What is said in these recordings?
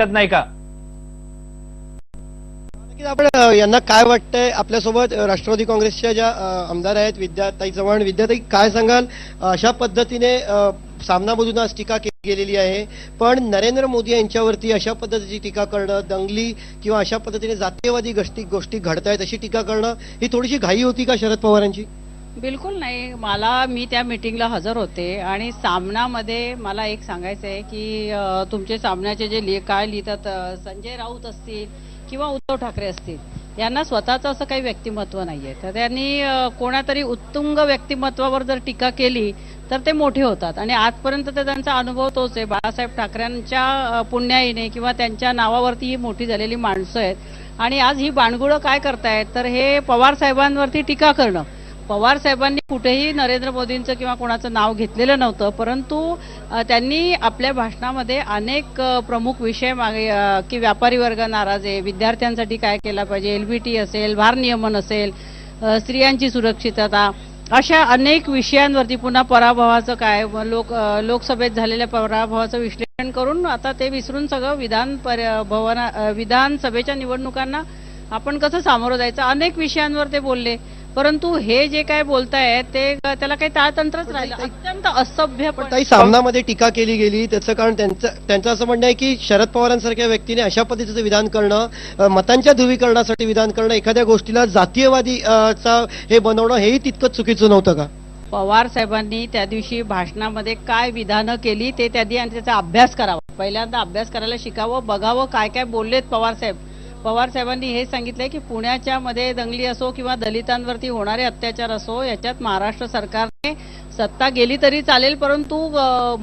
वाटत नाही का? आपण यांना काय वाटतंय आपल्यासोबत राष्ट्रवादी काँग्रेसच्या ज्या आमदार आहेत विद्याताई चव्हाण विद्याताई काय सांगाल? अशा पद्धतीने सामना सामनामधून आज टीका केली गेलेली आहे. पण नरेंद्र मोदी यांच्यावरती अशा पद्धतीची टीका करणं दंगली किंवा अशा पद्धतीने जातीयवादी गोष्टी गोष्टी घडतायत अशी टीका करणं ही थोडीशी घाई होती का शरद पवारांची? बिलकुल नाही. मला मी त्या मीटिंगला हजर होते आणि सामनामध्ये मला एक सांगायचं आहे की तुमचे सामन्याचे जे लिह काय लिहितात संजय राऊत असतील किंवा उद्धव ठाकरे असतील यांना स्वतःचं असं काही व्यक्तिमत्व नाही आहे तर त्यांनी कोणातरी उत्तुंग व्यक्तिमत्वावर जर टीका केली तर ते मोठे होतात. आणि आजपर्यंत तर त्यांचा अनुभव तोच आहे. बाळासाहेब ठाकरेंच्या पुण्याईने किंवा त्यांच्या नावावरती ही मोठी झालेली माणसं आहेत. आणि आज ही बाणगुळं काय करतायत तर हे पवार साहेबांवरती टीका करणं. पवार साहेबांनी कुठेही नरेंद्र मोदींचं किंवा कोणाचं नाव घेतलेलं नव्हतं परंतु त्यांनी आपल्या भाषणामध्ये अनेक प्रमुख विषय मागे की व्यापारी वर्ग नाराज आहे विद्यार्थ्यांसाठी काय केलं पाहिजे एलबीटी असेल भारनियमन असेल स्त्रियांची सुरक्षितता अशा अनेक विषयांवरती पुन्हा पराभवाचं काय लोक लोकसभेत झालेल्या पराभवाचं विश्लेषण करून आता ते विसरून सगळं विधान भवना विधानसभेच्या निवडणुकांना आपण कसं सामोरं जायचं? अनेक विषयांवर ते बोलले. परंतु हे जे काय बोलतायत ते त्याला काही ताळतंत्रच राहिलं. अत्यंत असभ्य पण ताई सामनामध्ये टीका केली गेली. त्याचं कारण त्यांचं त्यांचं असं म्हणणं आहे की शरद पवारांसारख्या व्यक्तीने अशा पद्धतीचं विधान करणं मतांच्या ध्रुवीकरणासाठी विधान करणं एखाद्या गोष्टीला जातीयवादी चा हे बनवणं हेही तितकंच चुकीचं नव्हतं का? पवार साहेबांनी त्या दिवशी भाषणामध्ये काय विधानं केली ते त्यादी आणि त्याचा अभ्यास करावा. पहिल्यांदा अभ्यास करायला शिकावं बघावं काय काय बोललेत पवार साहेब. पवार साहेबांनी हे सांगितलंय की पुण्याच्या मध्ये दंगली असो किंवा दलितांवरती होणारे अत्याचार असो याच्यात महाराष्ट्र सरकारने सत्ता गेली तरी चालेल परंतु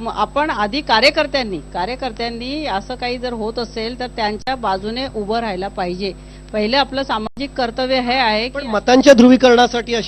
आपण आधी कार्यकर्त्यांनी कार्यकर्त्यांनी असं काही जर होत असेल तर त्यांच्या बाजूने उभं राहायला पाहिजे. पहिलं आपलं सामाजिक कर्तव्य हे आहे पण की मतांच्या ध्रुवीकरणासाठी